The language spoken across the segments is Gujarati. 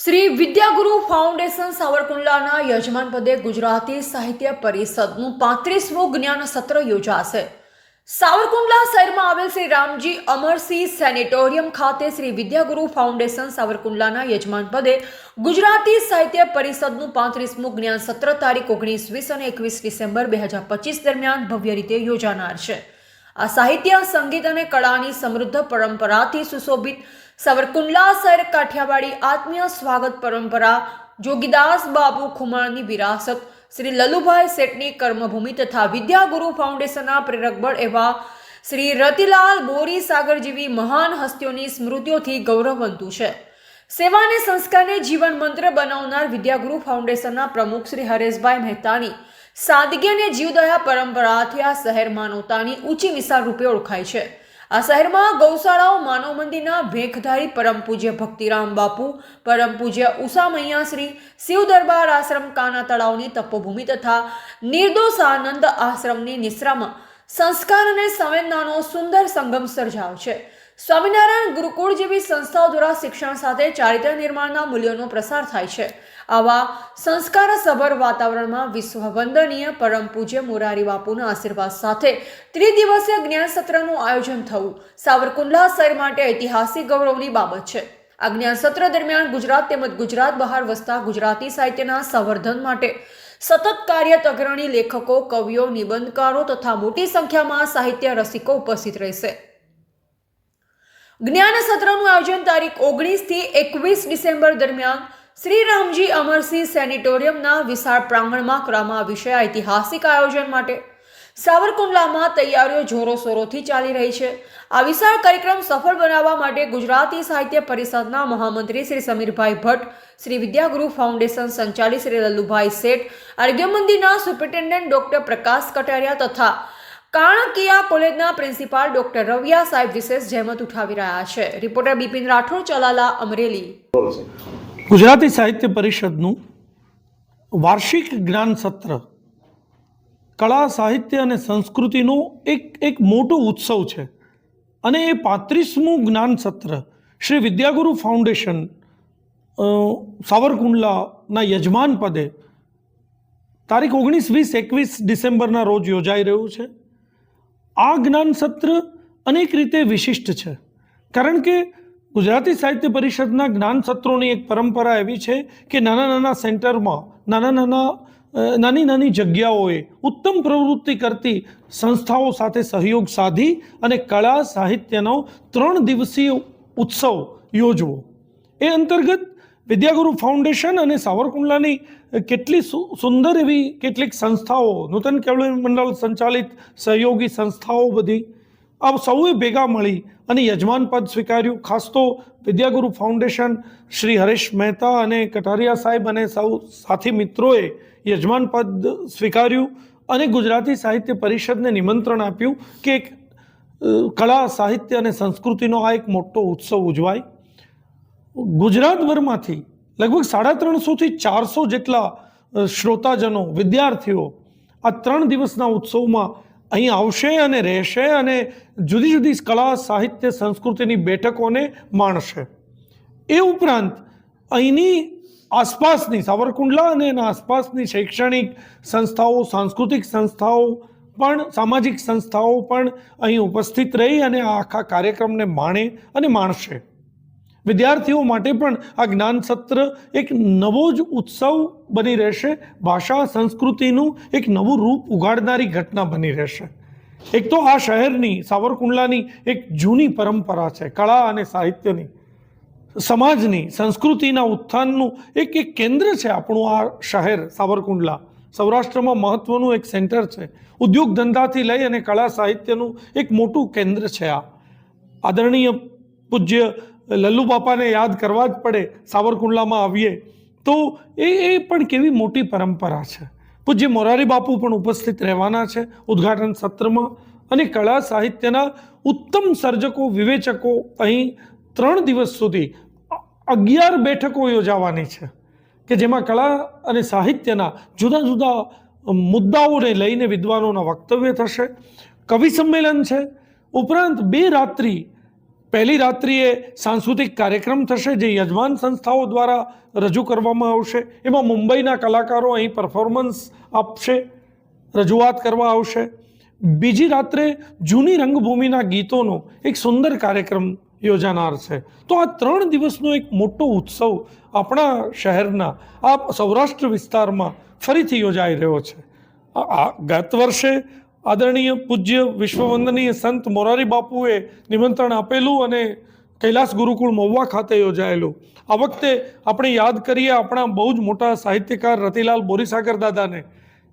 શ્રી વિદ્યાગુરુ ફાઉન્ડેશન સાવરકુંડલાના યજમાન પદે ગુજરાતી સાહિત્ય પરિષદનું પાંત્રીસમું જ્ઞાન સત્ર યોજાશે. સાવરકુંડલા શહેરમાં આવેલ શ્રી રામજી અમરસિંહ સેનેટોરિયમ ખાતે શ્રી વિદ્યાગુરુ ફાઉન્ડેશન સાવરકુંડલાના યજમાન પદે ગુજરાતી સાહિત્ય પરિષદનું પાંત્રીસમું જ્ઞાન સત્ર તારીખ ઓગણીસ, વીસ અને એકવીસ ડિસેમ્બર બે હજાર પચીસ દરમિયાન ભવ્ય રીતે યોજાનાર છે. આ સાહિત્ય, સંગીત અને કળાની સમૃદ્ધ પરંપરાથી સુશોભિત સાવરકુંડલા સર કાઠિયાવાડી આત્મીય સ્વાગત પરંપરા, જોગીદાસ બાબુ ખુમાણની વિરાસત, શ્રી લલુભાઈ શેઠની કર્મભૂમિ તથા વિદ્યાગુરુ ફાઉન્ડેશનના પ્રેરક બળ એવા શ્રી રતિલાલ બોરી સાગર જેવી મહાન હસ્તીઓની સ્મૃતિઓથી ગૌરવવંતું છે. સેવાને સંસ્કારને જીવન મંત્ર બનાવનાર વિદ્યાગુરુ ફાઉન્ડેશનના પ્રમુખ શ્રી હરેશભાઈ મહેતાની સાદગી અને જીવદયા પરંપરાથી આ શહેર માનવતાની ઊંચી મિસાલ રૂપે ઓળખાય છે. આ શહેરમાં ગૌશાળાઓ, માનવ મંદિરના ભેખધારી પરમ પૂજ્ય ભક્તિરામ બાપુ, પરમ પૂજ્ય ઉષા મૈયાશ્રી, શિવ દરબાર આશ્રમ કાના તળાવની તપોભૂમિ તથા નિર્દોષ આનંદ આશ્રમની નિશ્રામાં સંસ્કાર અને સંવેદનાનો સુંદર સંગમ સર્જાવ છે. સ્વામિનારાયણ ગુરુકુળ જેવી સંસ્થાઓ દ્વારા શિક્ષણ સાથે ચારિત્ર નિર્માણના મૂલ્યોનો પ્રસાર થાય છે. આવા સંસ્કાર સભર વાતાવરણમાં વિશ્વ વંદનીય પરમ પૂજ્ય મોરારી બાપુના આશીર્વાદ સાથે ત્રિદિવસીય જ્ઞાન સત્રનું આયોજન થવું સાવરકુંડલા શહેર માટે ઐતિહાસિક ગૌરવની બાબત છે. આ જ્ઞાન સત્ર દરમિયાન ગુજરાત તેમજ ગુજરાત બહાર વસતા ગુજરાતી સાહિત્યના સંવર્ધન માટે સતત કાર્ય અગ્રણી લેખકો, કવિઓ, નિબંધકારો તથા મોટી સંખ્યામાં સાહિત્ય રસિકો ઉપસ્થિત રહેશે. જ્ઞાન સત્રનું આયોજન તારીખ ઓગણીસથી એકવીસ ડિસેમ્બર દરમિયાન શ્રી રામજી અમરસિંહ સેનિટોરિયમના વિશાળ પ્રાંગણમાં કરવામાં આવ્યું છે. ઐતિહાસિક આયોજન માટે સાવરકુંડલામાં તૈયારીઓ જોરોશોરોથી ચાલી રહી છે. આ વિશાળ કાર્યક્રમ સફળ બનાવવા માટે ગુજરાતી સાહિત્ય પરિષદના મહામંત્રી શ્રી સમીરભાઈ ભટ્ટ, શ્રી વિદ્યાગુરુ ફાઉન્ડેશન સંચાલિત શ્રી લલ્લુભાઈ શેઠ, આરોગ્ય મંદિરના સુપ્રિન્ટેન્ડન્ટ ડોક્ટર પ્રકાશ કટારિયા તથા કાણકિયા કોલેજના પ્રિન્સિપાલ ડોક્ટર રવિયા સાહેબ વિશેષ જહેમત ઉઠાવી રહ્યા છે. રિપોર્ટર બિપિન રાઠોડ, ચલાલા, અમરેલી. ગુજરાતી સાહિત્ય પરિષદનું વાર્ષિક જ્ઞાન સત્ર કળા, સાહિત્ય અને સંસ્કૃતિનો એક એક મોટો ઉત્સવ છે. અને એ પાંત્રીસમું જ્ઞાન સત્ર શ્રી વિદ્યાગુરુ ફાઉન્ડેશન સાવરકુંડલાના યજમાન પદે તારીખ ઓગણીસ વીસ એકવીસ ડિસેમ્બરના રોજ યોજાઈ રહ્યું છે. આ જ્ઞાન સત્ર અનેક રીતે વિશિષ્ટ છે. કારણ કે ગુજરાતી સાહિત્ય પરિષદના જ્ઞાન સત્રોની એક પરંપરા એવી છે કે નાના નાના સેન્ટરમાં, નાના નાના નાની નાની જગ્યાઓએ ઉત્તમ પ્રવૃત્તિ કરતી સંસ્થાઓ સાથે સહયોગ સાધી અને કળા સાહિત્યનો ત્રણ દિવસીય ઉત્સવ યોજવો. એ અંતર્ગત વિદ્યાગુરુ ફાઉન્ડેશન અને સાવરકુંડલાની કેટલી સુંદર એવી કેટલીક સંસ્થાઓ, નૂતન કેળવણી મંડળ સંચાલિત સહયોગી સંસ્થાઓ બધી આ સૌએ ભેગા મળી અને યજમાન પદ સ્વીકાર્યું. ખાસ તો વિદ્યાગુરુ ફાઉન્ડેશન શ્રી હરેશ મહેતા અને કટારિયા સાહેબ અને સૌ સાથી મિત્રોએ યજમાન પદ સ્વીકાર્યું અને ગુજરાતી સાહિત્ય પરિષદને નિમંત્રણ આપ્યું કે કળા, સાહિત્ય અને સંસ્કૃતિનો આ એક મોટો ઉત્સવ ઉજવાય. ગુજરાતભરમાંથી લગભગ સાડા ત્રણસોથી ચારસો જેટલા શ્રોતાજનો, વિદ્યાર્થીઓ આ ત્રણ દિવસના ઉત્સવમાં અહીં આવશે અને રહેશે અને જુદી જુદી કળા સાહિત્ય, સંસ્કૃતિની બેઠકોને માણશે. એ ઉપરાંત અહીંની આસપાસની સાવરકુંડલા અને એના આસપાસની શૈક્ષણિક સંસ્થાઓ, સાંસ્કૃતિક સંસ્થાઓ પણ, સામાજિક સંસ્થાઓ પણ અહીં ઉપસ્થિત રહી અને આ આખા કાર્યક્રમને માણે અને માણશે. વિદ્યાર્થીઓ માટે પણ આ જ્ઞાન સત્ર એક નવો જ ઉત્સવ બની રહેશે. ભાષા સંસ્કૃતિનું એક નવું રૂપ ઉગાડનારી ઘટના બની રહેશે. એક તો આ શહેરની સાવરકુંડલાની એક જૂની પરંપરા છે, કળા અને સાહિત્યની. સમાજની, સંસ્કૃતિના ઉત્થાનનું એક એક કેન્દ્ર છે આપણું આ શહેર, સાવરકુંડલા. સૌરાષ્ટ્રમાં મહત્વનું એક સેન્ટર છે. ઉદ્યોગ ધંધાથી લઈ અને કળા સાહિત્યનું એક મોટું કેન્દ્ર છે આ. આદરણીય પૂજ્ય લલ્લુ બાપાને યાદ કરવા જ પડે, સાવરકુંડલામાં આવીએ. તો એ એ પણ કેવી મોટી પરંપરા છે. પૂજ્ય મોરારી બાપુ પણ ઉપસ્થિત રહેવાના છે ઉદ્ઘાટન સત્રમાં અને કળા સાહિત્યના ઉત્તમ સર્જકો, વિવેચકો અહીં ત્રણ દિવસ સુધી અગિયાર બેઠકો યોજાવાની છે કે જેમાં કળા અને સાહિત્યના જુદા જુદા મુદ્દાઓને લઈને વિદ્વાનોના વક્તવ્ય થશે. કવિ સંમેલન છે. ઉપરાંત બે રાત્રિ પહેલી રાત્રિએ સાંસ્કૃતિક કાર્યક્રમ થશે જે યજમાન સંસ્થાઓ દ્વારા રજૂ કરવામાં આવશે. એમાં મુંબઈના કલાકારો અહીં પરફોર્મન્સ આપશે, રજૂઆત કરવા આવશે. બીજી રાત્રે જૂની રંગભૂમિના ગીતોનો એક સુંદર કાર્યક્રમ યોજાનાર છે. તો આ ત્રણ દિવસનો એક મોટો ઉત્સવ આપણા શહેરના, આ સૌરાષ્ટ્ર વિસ્તારમાં ફરીથી યોજાઈ રહ્યો છે. આ- ગત વર્ષે આદરણીય પૂજ્ય વિશ્વવંદનીય સંત મોરારી બાપુએ નિમંત્રણ આપેલું અને કૈલાસ ગુરુકુળ મહુવા ખાતે યોજાયેલું. આ વખતે આપણે યાદ કરીએ આપણા બહુ જ મોટા સાહિત્યકાર રતિલાલ બોરીસાગર દાદાને,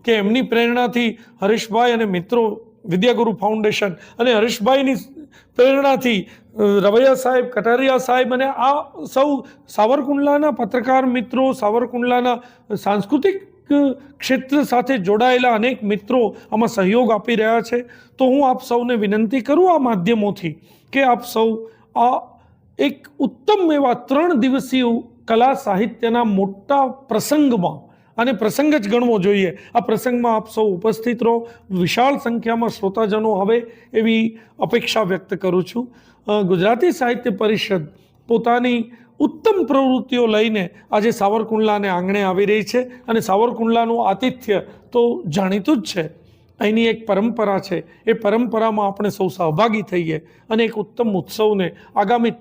કે એમની પ્રેરણાથી હરીશભાઈ અને મિત્રો વિદ્યાગુરુ ફાઉન્ડેશન અને હરીશભાઈની પ્રેરણાથી રવૈયા સાહેબ, કટારિયા સાહેબ અને આ સૌ સાવરકુંડલાના પત્રકાર મિત્રો, સાવરકુંડલાના સાંસ્કૃતિક ક્ષેત્ર સાથે જોડાયેલા અનેક મિત્રો આમાં સહયોગ આપી રહ્યા છે. તો હું આપ સૌને વિનંતી કરું આ માધ્યમોથી કે આપ સૌ આ એક ઉત્તમ એવા ત્રણ દિવસીય કલા સાહિત્યના મોટા પ્રસંગમાં અને પ્રસંગ જ ગણવો જોઈએ. આ પ્રસંગમાં આપ સૌ ઉપસ્થિત રહો. વિશાળ સંખ્યામાં શ્રોતાજનો હવે એવી અપેક્ષા વ્યક્ત કરું છું. ગુજરાતી સાહિત્ય પરિષદ પોતાની ઉત્તમ પ્રવૃત્તિઓ લઈને આજે સાવરકુંડલાને આંગણે આવી રહી છે અને સાવરકુંડલાનું આતિથ્ય તો જાણીતું જ છે. અહીંની એક પરંપરા છે. એ પરંપરામાં આપણે સૌ સહભાગી થઈએ અને એક ઉત્તમ ઉત્સવને આગામી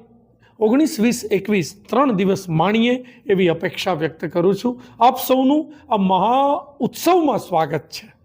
ઓગણીસ વીસ એકવીસ ત્રણ દિવસ માણીએ એવી અપેક્ષા વ્યક્ત કરું છું. આપ સૌનું આ મહા ઉત્સવમાં સ્વાગત છે.